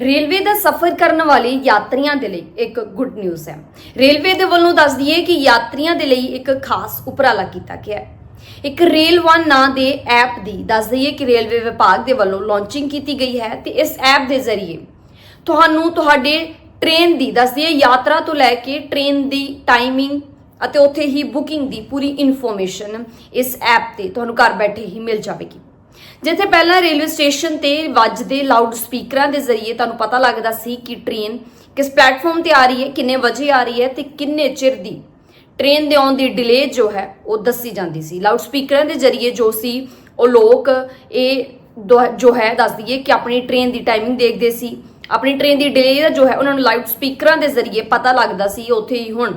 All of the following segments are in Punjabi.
ਰੇਲਵੇ ਦਾ ਸਫ਼ਰ ਕਰਨ ਵਾਲੇ ਯਾਤਰੀਆਂ ਦੇ ਲਈ ਇੱਕ ਗੁੱਡ ਨਿਊਜ਼ ਹੈ। ਰੇਲਵੇ ਦੇ ਵੱਲੋਂ ਦੱਸ ਦਈਏ ਕਿ ਯਾਤਰੀਆਂ ਦੇ ਲਈ ਇੱਕ ਖਾਸ ਉਪਰਾਲਾ ਕੀਤਾ ਗਿਆ ਹੈ। ਇੱਕ ਰੇਲ ਵਨ ਨਾਂ ਦੇ ਐਪ ਦੀ ਦੱਸ ਦਈਏ ਕਿ ਰੇਲਵੇ ਵਿਭਾਗ ਦੇ ਵੱਲੋਂ ਲਾਂਚਿੰਗ ਕੀਤੀ ਗਈ ਹੈ ਤੇ ਇਸ ਐਪ ਦੇ ਜ਼ਰੀਏ ਤੁਹਾਨੂੰ ਤੁਹਾਡੇ ਟ੍ਰੇਨ ਦੀ ਦੱਸ ਦਈਏ ਯਾਤਰਾ ਤੋਂ ਲੈ ਕੇ ਟ੍ਰੇਨ ਦੀ ਟਾਈਮਿੰਗ ਅਤੇ ਉੱਥੇ ਹੀ ਬੁਕਿੰਗ ਦੀ ਪੂਰੀ ਇਨਫੋਰਮੇਸ਼ਨ ਇਸ ਐਪ ਤੇ ਤੁਹਾਨੂੰ ਘਰ ਬੈਠੇ ਹੀ ਮਿਲ ਜਾਵੇਗੀ। ਜਿੱਥੇ ਪਹਿਲਾਂ ਰੇਲਵੇ ਸਟੇਸ਼ਨ ਤੇ ਵੱਜਦੇ ਲਾਊਡ ਸਪੀਕਰਾਂ ਦੇ ਜ਼ਰੀਏ ਤੁਹਾਨੂੰ ਪਤਾ ਲੱਗਦਾ ਸੀ ਕਿ ਟ੍ਰੇਨ ਕਿਸ ਪਲੇਟਫਾਰਮ ਤੇ ਆ ਰਹੀ ਹੈ, ਕਿੰਨੇ ਵਜੇ ਆ ਰਹੀ ਹੈ ਤੇ ਕਿੰਨੇ ਚਿਰ ਦੀ ਟ੍ਰੇਨ ਦੇ ਆਉਣ ਦੀ ਡਿਲੇ ਜੋ ਹੈ, ਉਹ ਦੱਸੀ ਜਾਂਦੀ ਸੀ। ਲਾਊਡ ਸਪੀਕਰਾਂ ਦੇ ਜ਼ਰੀਏ ਜੋ ਸੀ, ਉਹ ਲੋਕ ਇਹ ਦੁਹ- ਜੋ ਹੈ, ਦੱਸ ਦਈਏ ਕਿ ਆਪਣੀ ਟ੍ਰੇਨ ਦੀ ਟਾਈਮਿੰਗ ਦੇਖਦੇ ਸੀ। ਆਪਣੀ ਟ੍ਰੇਨ ਦੀ ਡਿਲੇ ਦਾ ਜੋ ਹੈ, ਉਹਨਾਂ ਨੂੰ ਲਾਊਡ ਸਪੀਕਰਾਂ ਦੇ ਜ਼ਰੀਏ ਪਤਾ ਲੱਗਦਾ ਸੀ, ਉੱਥੇ ਹੀ ਹੁਣ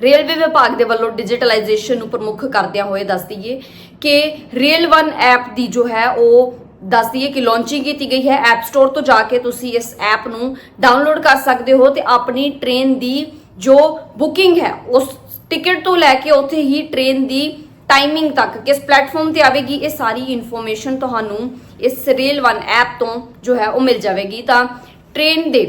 ਰੇਲਵੇ ਵਿਭਾਗ ਦੇ ਵੱਲੋਂ ਡਿਜੀਟਲਾਈਜੇਸ਼ਨ ਨੂੰ ਪ੍ਰਮੁੱਖ ਕਰਦਿਆਂ ਹੋਏ ਦੱਸ ਦਈਏ ਕਿ ਰੇਲ ਵਨ ਐਪ ਦੀ ਜੋ ਹੈ ਉਹ ਦੱਸ ਦਈਏ ਕਿ ਲਾਂਚਿੰਗ ਕੀਤੀ ਗਈ ਹੈ ਐਪ ਸਟੋਰ ਤੋਂ ਜਾ ਕੇ ਤੁਸੀਂ ਇਸ ਐਪ ਨੂੰ ਡਾਊਨਲੋਡ ਕਰ ਸਕਦੇ ਹੋ ਤੇ ਆਪਣੀ ਟ੍ਰੇਨ ਦੀ ਜੋ ਬੁਕਿੰਗ ਹੈ, ਉਸ ਟਿਕਟ ਤੋਂ ਲੈ ਕੇ ਉੱਥੇ ਹੀ ਟ੍ਰੇਨ ਦੀ ਟਾਈਮਿੰਗ ਤੱਕ ਕਿਸ ਪਲੇਟਫਾਰਮ ਤੇ ਆਵੇਗੀ, ਇਹ ਸਾਰੀ ਇਨਫੋਰਮੇਸ਼ਨ ਤੁਹਾਨੂੰ ਇਸ ਰੇਲ ਵਨ ਐਪ ਤੋਂ ਜੋ ਹੈ ਉਹ ਮਿਲ ਜਾਵੇਗੀ। ਤਾਂ ਟ੍ਰੇਨ ਦੇ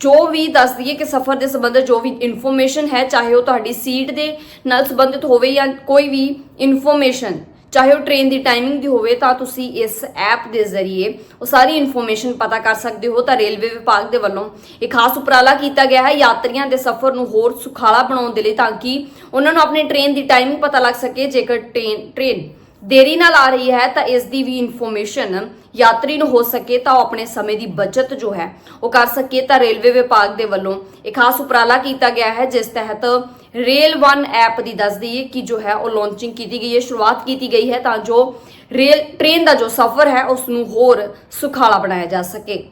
ਜੋ ਵੀ ਦੱਸ ਦਈਏ ਕਿ ਸਫ਼ਰ ਦੇ ਸੰਬੰਧਤ ਜੋ ਵੀ ਇਨਫੋਰਮੇਸ਼ਨ ਹੈ, ਚਾਹੇ ਉਹ ਤੁਹਾਡੀ ਸੀਟ ਦੇ ਨਾਲ ਸੰਬੰਧਿਤ ਹੋਵੇ ਜਾਂ ਕੋਈ ਵੀ ਇਨਫੋਰਮੇਸ਼ਨ ਚਾਹੇ ਉਹ ਟ੍ਰੇਨ ਦੀ ਟਾਈਮਿੰਗ ਦੀ ਹੋਵੇ, ਤਾਂ ਤੁਸੀਂ ਇਸ ਐਪ ਦੇ ਜ਼ਰੀਏ ਉਹ ਸਾਰੀ ਇਨਫੋਰਮੇਸ਼ਨ ਪਤਾ ਕਰ ਸਕਦੇ ਹੋ। ਤਾਂ ਰੇਲਵੇ ਵਿਭਾਗ ਦੇ ਵੱਲੋਂ ਇਹ ਖਾਸ ਉਪਰਾਲਾ ਕੀਤਾ ਗਿਆ ਹੈ ਯਾਤਰੀਆਂ ਦੇ ਸਫ਼ਰ ਨੂੰ ਹੋਰ ਸੁਖਾਲਾ ਬਣਾਉਣ ਦੇ ਲਈ ਤਾਂ ਕਿ ਉਹਨਾਂ ਨੂੰ ਆਪਣੀ ਟ੍ਰੇਨ ਦੀ ਟਾਈਮਿੰਗ ਪਤਾ ਲੱਗ ਸਕੇ, ਜੇਕਰ ਟ੍ਰੇਨ ਟ੍ਰੇਨ ਦੇਰੀ ਨਾਲ ਆ ਰਹੀ ਹੈ, ਤਾਂ ਇਸ ਦੀ ਵੀ ਇਨਫੋਰਮੇਸ਼ਨ ਯਾਤਰੀ ਨੂੰ ਹੋ ਸਕੇ ਤਾਂ ਉਹ ਆਪਣੇ ਸਮੇਂ ਦੀ ਬਚਤ ਜੋ ਹੈ, ਉਹ ਕਰ ਸਕੇ ਤਾਂ ਰੇਲਵੇ ਵਿਭਾਗ ਦੇ ਵੱਲੋਂ ਇੱਕ ਖਾਸ ਉਪਰਾਲਾ ਕੀਤਾ ਗਿਆ ਹੈ, ਜਿਸ ਤਹਿਤ ਰੇਲ ਵਨ ਐਪ ਦੀ ਦੱਸ ਦਈਏ ਕਿ ਜੋ ਹੈ, ਉਹ ਲਾਂਚਿੰਗ ਕੀਤੀ ਗਈ ਹੈ, ਸ਼ੁਰੂਆਤ ਕੀਤੀ ਗਈ ਹੈ ਤਾਂ ਜੋ ਰੇਲ ਟ੍ਰੇਨ ਦਾ ਜੋ ਸਫ਼ਰ ਹੈ ਉਸ ਨੂੰ ਹੋਰ ਸੁਖਾਲਾ ਬਣਾਇਆ ਜਾ ਸਕੇ।